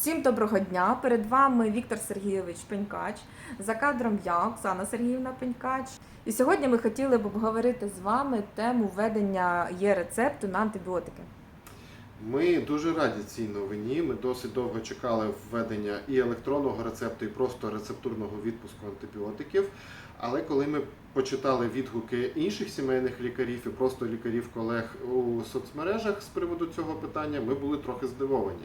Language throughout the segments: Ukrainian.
Всім доброго дня! Перед вами Віктор Сергійович Пенькач. За кадром я, Оксана Сергіївна Пенькач. І сьогодні ми хотіли б обговорити з вами тему введення є рецепту на антибіотики. Ми дуже раді цій новині. Ми досить довго чекали введення і електронного рецепту, і просто рецептурного відпуску антибіотиків. Але коли ми почитали відгуки інших сімейних лікарів і просто лікарів-колег у соцмережах з приводу цього питання, ми були трохи здивовані.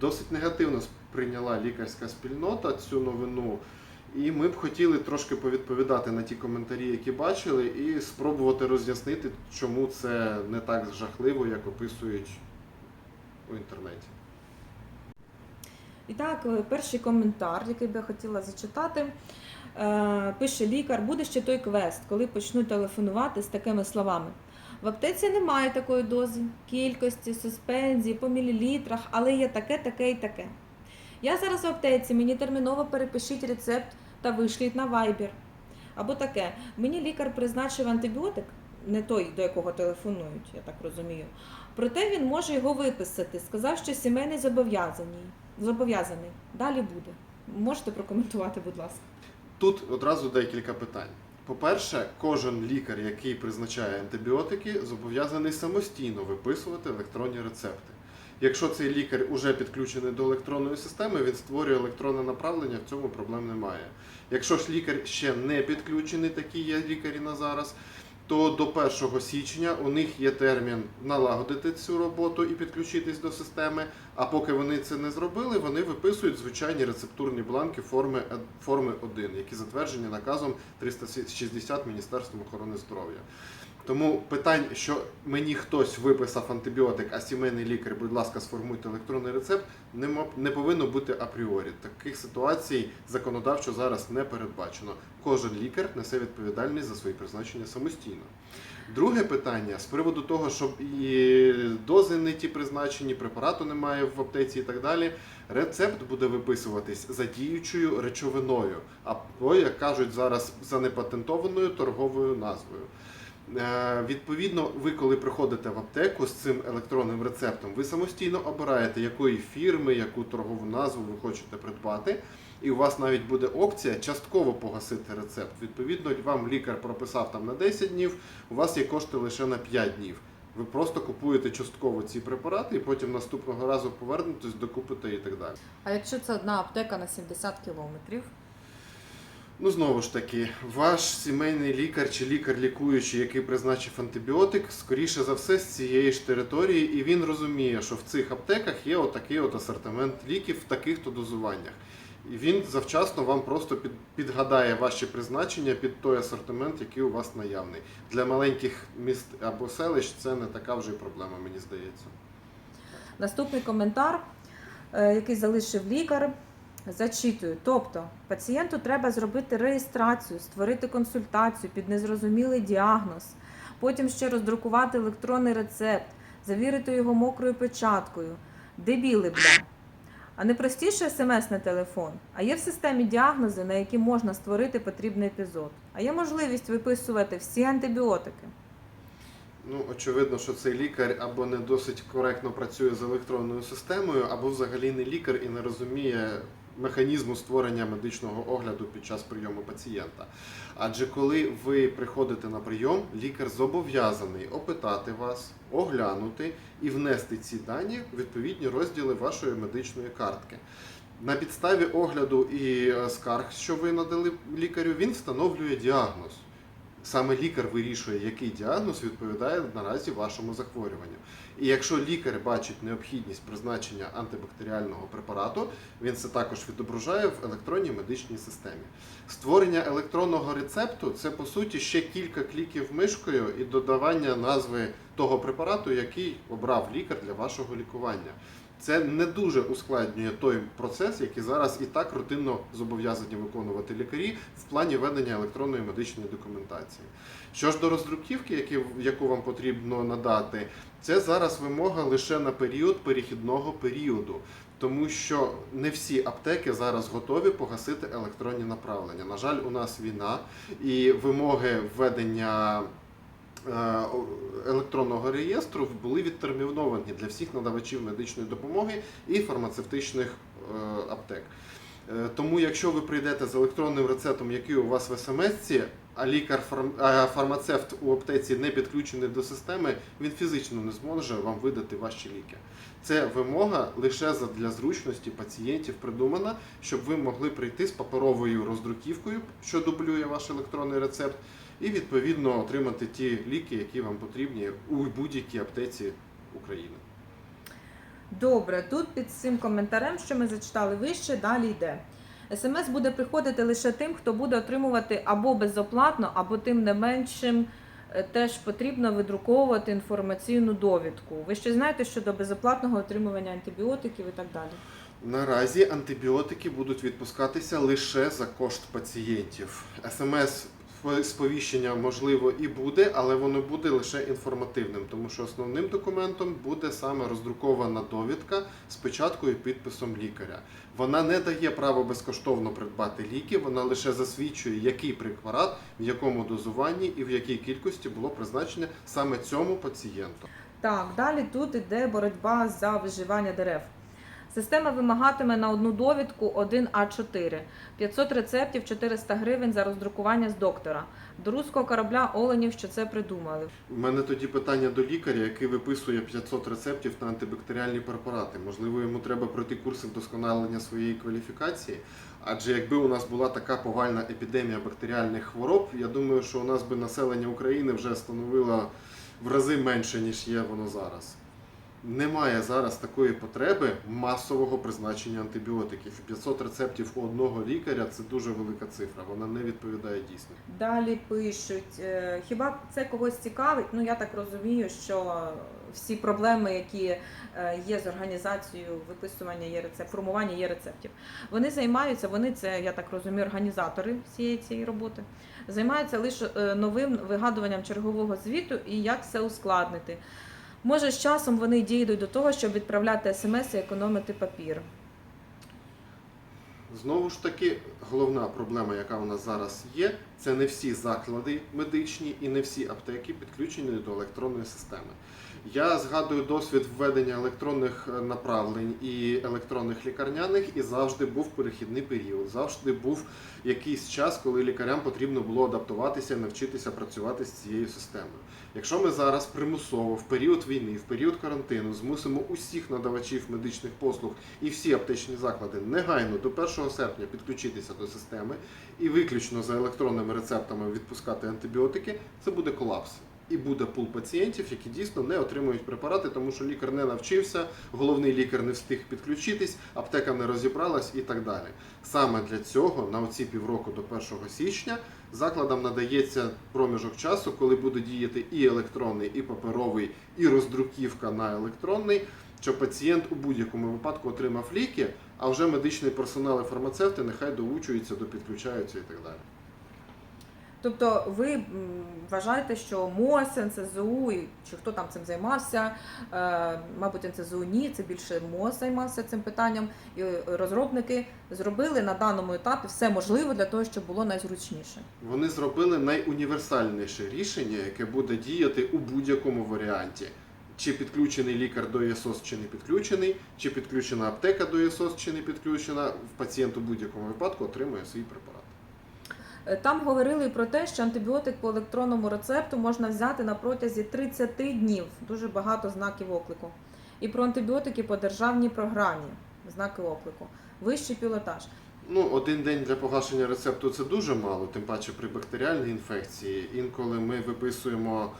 Досить негативно сприйняла лікарська спільнота цю новину. І ми б хотіли трошки повідповідати на ті коментарі, які бачили, і спробувати роз'яснити, чому це не так жахливо, як описують у інтернеті. І так, е, перший коментар, який би я хотіла зачитати. Е, Пише лікар, буде ще той квест, коли почнуть телефонувати з такими словами. В аптеці немає такої дози, кількості, суспензії, по мілілітрах, але є таке, таке і таке. Я зараз в аптеці, мені терміново перепишіть рецепт та вишліть на Viber. Або таке, мені лікар призначив антибіотик, не той, до якого телефонують, я так розумію. Проте він може його виписати. Сказав, що сімейний зобов'язаний. Зобов'язаний. Далі буде. Можете прокоментувати, будь ласка. Тут одразу декілька питань. По-перше, кожен лікар, який призначає антибіотики, зобов'язаний самостійно виписувати електронні рецепти. Якщо цей лікар уже підключений до електронної системи, він створює електронне направлення, в цьому проблем немає. Якщо ж лікар ще не підключений, такі є лікарі на зараз, то до 1 січня у них є термін налагодити цю роботу і підключитись до системи. А поки вони це не зробили, вони виписують звичайні рецептурні бланки форми, е- форми 1, які затверджені наказом 360 Міністерством охорони здоров'я. Тому питань, що мені хтось виписав антибіотик, а сімейний лікар, будь ласка, сформуйте електронний рецепт, не повинно бути апріорі. Таких ситуацій законодавчо зараз не передбачено. Кожен лікар несе відповідальність за свої призначення самостійно. Друге питання з приводу того, щоб і дози не ті призначені, препарату немає в аптеці і так далі. Рецепт буде виписуватись за діючою речовиною, або, як кажуть зараз, за непатентованою торговою назвою. Е, Відповідно, ви, коли приходите в аптеку з цим електронним рецептом, ви самостійно обираєте, якої фірми, яку торгову назву ви хочете придбати. І у вас навіть буде опція частково погасити рецепт. Відповідно, вам лікар прописав там на 10 днів, у вас є кошти лише на 5 днів. Ви просто купуєте частково ці препарати, і потім наступного разу повернетесь, докупите і так далі. А якщо це одна аптека на 70 кілометрів? Ну, знову ж таки, ваш сімейний лікар чи лікар лікуючий, який призначив антибіотик, скоріше за все з цієї ж території, і він розуміє, що в цих аптеках є отакий от асортимент ліків в таких-то дозуваннях. І він завчасно вам просто під, підгадає ваші призначення під той асортимент, який у вас наявний. Для маленьких міст або селищ це не така вже й проблема, мені здається. Наступний коментар, е, який залишив лікар. Зачитую. Тобто, пацієнту треба зробити реєстрацію, створити консультацію під незрозумілий діагноз, потім ще роздрукувати електронний рецепт, завірити його мокрою печаткою. Дебіли, бля. А не простіше смс на телефон, а є в системі діагнози, на які можна створити потрібний епізод. А є можливість виписувати всі антибіотики. Ну, очевидно, що цей лікар або не досить коректно працює з електронною системою, або взагалі не лікар і не розуміє механізму створення медичного огляду під час прийому пацієнта. Адже коли ви приходите на прийом, лікар зобов'язаний опитати вас, оглянути і внести ці дані в відповідні розділи вашої медичної картки. На підставі огляду і е, скарг, що ви надали лікарю, він встановлює діагноз. Саме лікар вирішує, який діагноз відповідає наразі вашому захворюванню. І якщо лікар бачить необхідність призначення антибактеріального препарату, він це також відображає в електронній медичній системі. Створення електронного рецепту це по суті ще кілька кліків мишкою і додавання назви того препарату, який обрав лікар для вашого лікування. Це не дуже ускладнює той процес, який зараз і так рутинно зобов'язані виконувати лікарі в плані ведення електронної медичної документації. Що ж до роздруківки, яку вам потрібно надати, це зараз вимога лише на період перехідного періоду, тому що не всі аптеки зараз готові погасити електронні направлення. На жаль, у нас війна і вимоги введення електронного реєстру були відтерміновані для всіх надавачів медичної допомоги і фармацевтичних е, аптек. Е, Тому, якщо ви прийдете з електронним рецептом, який у вас в смс-ці, а лікар фармацевт у аптеці не підключений до системи, він фізично не зможе вам видати ваші ліки. Це вимога лише для зручності пацієнтів придумана, щоб ви могли прийти з паперовою роздруківкою, що дублює ваш електронний рецепт, і відповідно отримати ті ліки, які вам потрібні у будь-якій аптеці України. Добре, тут під цим коментарем, що ми зачитали вище, далі йде. СМС буде приходити лише тим, хто буде отримувати або безоплатно, або тим не меншим е, теж потрібно видруковувати інформаційну довідку. Ви ще знаєте щодо безоплатного отримування антибіотиків і так далі. Наразі антибіотики будуть відпускатися лише за кошт пацієнтів. СМС сповіщення можливо і буде, але воно буде лише інформативним, тому що основним документом буде саме роздрукована довідка з печаткою і підписом лікаря. Вона не дає право безкоштовно придбати ліки, вона лише засвідчує, який препарат, в якому дозуванні і в якій кількості було призначення саме цьому пацієнту. Так, далі тут іде боротьба за виживання дерев. Система вимагатиме на одну довідку 1 А4, 500 рецептів, 400 гривень за роздрукування з доктора. До руського корабля Оленів, що це придумали. У мене тоді питання до лікаря, який виписує 500 рецептів на антибактеріальні препарати. Можливо, йому треба пройти курси вдосконалення своєї кваліфікації. Адже якби у нас була така повальна епідемія бактеріальних хвороб, я думаю, що у нас би населення України вже становило в рази менше, ніж є воно зараз. Немає зараз такої потреби масового призначення антибіотиків. 500 рецептів у одного лікаря це дуже велика цифра. Вона не відповідає дійсно. Далі пишуть, е, хіба це когось цікавить? Ну я так розумію, що всі проблеми, які е, є з організацією виписування є рецепт, формування є рецептів. Вони займаються, вони це, я так розумію, організатори всієї цієї роботи, займаються лише е, новим вигадуванням чергового звіту і як це ускладнити. Може, з часом вони дійдуть до того, щоб відправляти смс і економити папір. Знову ж таки, головна проблема, яка у нас зараз є, це не всі заклади медичні і не всі аптеки підключені до електронної системи. Я згадую досвід введення електронних е, направлень і електронних лікарняних, і завжди був перехідний період. Завжди був якийсь час, коли лікарям потрібно було адаптуватися, навчитися працювати з цією системою. Якщо ми зараз примусово в період війни, в період карантину змусимо усіх надавачів медичних послуг і всі аптечні заклади негайно до 1 серпня підключитися до системи і виключно за електронними рецептами відпускати антибіотики, це буде колапс. І буде пул пацієнтів, які дійсно не отримують препарати, тому що лікар не навчився, головний лікар не встиг підключитись, аптека не розібралась і так далі. Саме для цього на оці півроку до 1 січня закладам надається проміжок часу, коли буде діяти і електронний, і паперовий, і роздруківка на електронний, щоб пацієнт у будь-якому випадку отримав ліки, а вже медичний персонал і фармацевти нехай доучуються, допідключаються і так далі. Тобто ви вважаєте, що МОЗ, НСЗУ, чи хто там цим займався, е, мабуть, НСЗУ ні, це більше МОЗ займався цим питанням, і розробники зробили на даному етапі все можливе для того, щоб було найзручніше. Вони зробили найуніверсальніше рішення, яке буде діяти у будь-якому варіанті. Чи підключений лікар до ЄСОС, чи не підключений, чи підключена аптека до ЄСОС, чи не підключена, пацієнт у будь-якому випадку отримує свій препарат. Е, Там говорили про те, що антибіотик по електронному рецепту можна взяти на протязі 30 днів. Дуже багато знаків оклику. І про антибіотики по державній програмі. Знаки оклику. Вищий пілотаж. Ну, один день для погашення рецепту це дуже мало, тим паче при бактеріальній інфекції. Інколи ми виписуємо,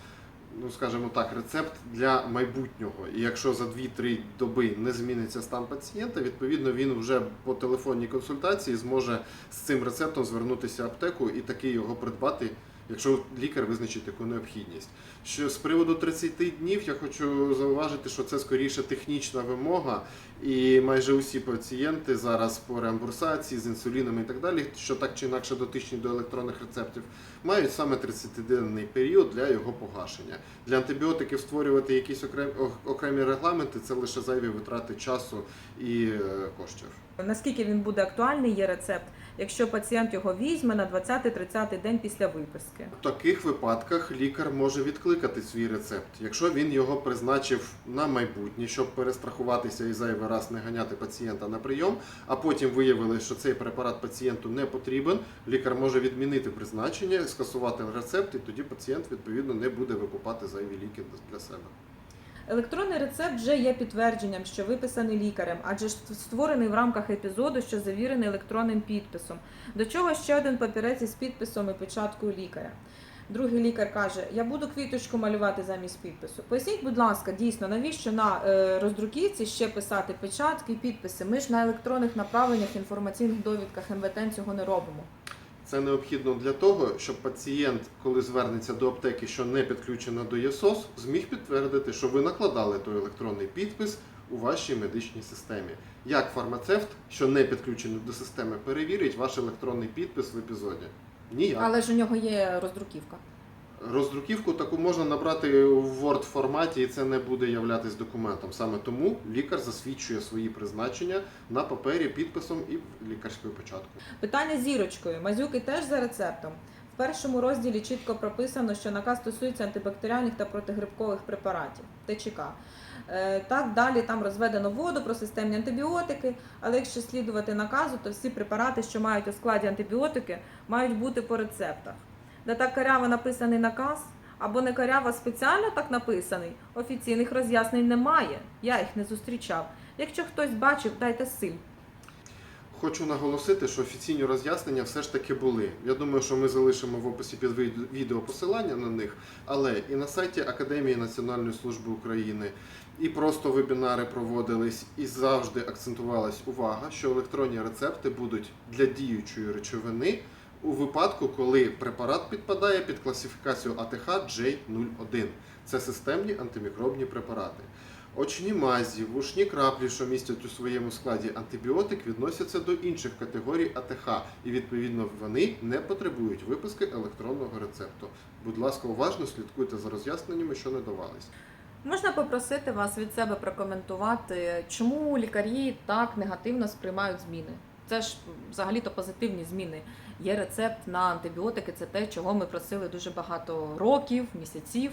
ну скажімо так, рецепт для майбутнього. І якщо за 2-3 доби не зміниться стан пацієнта, відповідно він вже по телефонній консультації зможе з цим рецептом звернутися в аптеку і таки його придбати. Якщо лікар визначить таку необхідність, що з приводу 30 днів я хочу зауважити, що це скоріше технічна вимога, І майже усі пацієнти зараз по реамбурсації з інсулінами і так далі, що так чи інакше дотичні до електронних рецептів, мають саме 30-денний період для його погашення. Для антибіотиків створювати якісь окремі, окремі регламенти це лише зайві витрати часу і е, коштів. Наскільки він буде актуальний, є рецепт, якщо пацієнт його візьме на 20-30 день після виписки. В таких випадках лікар може відкликати свій рецепт, якщо він його призначив на майбутнє, щоб перестрахуватися і зайвий раз не ганяти пацієнта на прийом, а потім виявили, що цей препарат пацієнту не потрібен. Лікар може відмінити призначення, скасувати рецепт, і тоді пацієнт відповідно не буде викупати зайві ліки для себе. Електронний рецепт вже є підтвердженням, що виписаний лікарем, адже створений в рамках епізоду, що завірений електронним підписом. До чого ще один папірець із підписом і печаткою лікаря. Другий лікар каже: Я буду квіточку малювати замість підпису. Поясніть, будь ласка, дійсно, навіщо на е, роздруківці ще писати печатки і підписи? Ми ж на електронних направленнях, інформаційних довідках МВТ цього не робимо. Це необхідно для того, щоб пацієнт, коли звернеться до аптеки, що не підключена до ЄСОС, зміг підтвердити, що ви накладали той електронний підпис у вашій медичній системі. Як фармацевт, що не підключений до системи, перевірить ваш електронний підпис в епізоді? Ніяк. Але ж у нього є роздруківка. Роздруківку таку можна набрати в Word форматі, і це не буде являтись документом. Саме тому лікар засвідчує свої призначення на папері підписом і лікарською початкою. Питання зірочкою. Мазюки теж за рецептом. Першому розділі чітко прописано, що наказ стосується антибактеріальних та протигрибкових препаратів ТЧК. Е, Так, далі там розведено воду про системні антибіотики, але якщо слідувати наказу, то всі препарати, що мають у складі антибіотики, мають бути по рецептах. Де так каряво написаний наказ, або не каряво спеціально так написаний, офіційних роз'яснень немає. Я їх не зустрічав. Якщо хтось бачив, дайте силь. Хочу наголосити, що офіційні роз'яснення все ж таки були. Я думаю, що ми залишимо в описі під від- відео посилання на них, але і на сайті Академії Національної служби України, і просто вебінари проводились, і завжди акцентувалась увага, що електронні рецепти будуть для діючої речовини у випадку, коли препарат підпадає під класифікацію АТХ J01. Це системні антимікробні препарати. Очні мазі, вушні краплі, що містять у своєму складі антибіотик, відносяться до інших категорій АТХ, і відповідно вони не потребують виписки електронного рецепту. Будь ласка, уважно слідкуйте за роз'ясненнями, що не давались. Можна попросити вас від себе прокоментувати, чому лікарі так негативно сприймають зміни? Це ж взагалі-то позитивні зміни. Є рецепт на антибіотики, це те, чого ми просили дуже багато років, місяців.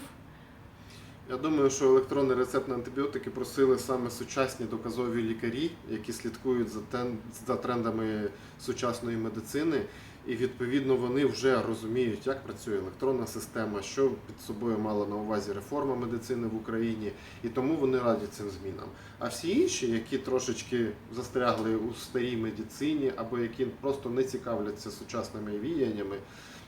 Я думаю, що електронний рецепт на антибіотики просили саме сучасні доказові лікарі, які слідкують за, за трендами сучасної медицини, і відповідно вони вже розуміють, як працює електронна система, що під собою мала на увазі реформа медицини в Україні, і тому вони раді цим змінам. А всі інші, які трошечки застрягли у старій медицині, або які просто не цікавляться сучасними віяннями,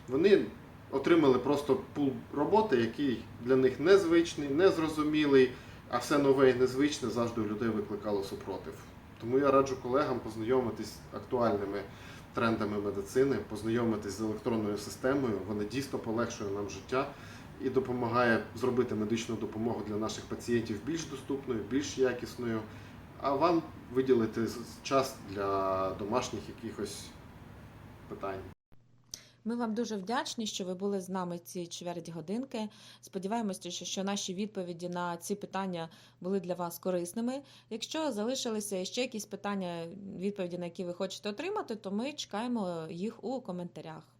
вони отримали просто пул роботи, який для них незвичний, незрозумілий, а все нове і незвичне завжди у людей викликало супротив. Тому я раджу колегам познайомитись з актуальними трендами медицини, познайомитись з електронною системою. Вона дійсно полегшує нам життя і допомагає зробити медичну допомогу для наших пацієнтів більш доступною, більш якісною. А вам виділити час для домашніх якихось питань. Ми вам дуже вдячні, що ви були з нами ці чверть годинки. Сподіваємося, що, наші відповіді на ці питання були для вас корисними. Якщо залишилися ще якісь питання, відповіді, на які ви хочете отримати, то ми чекаємо їх у коментарях.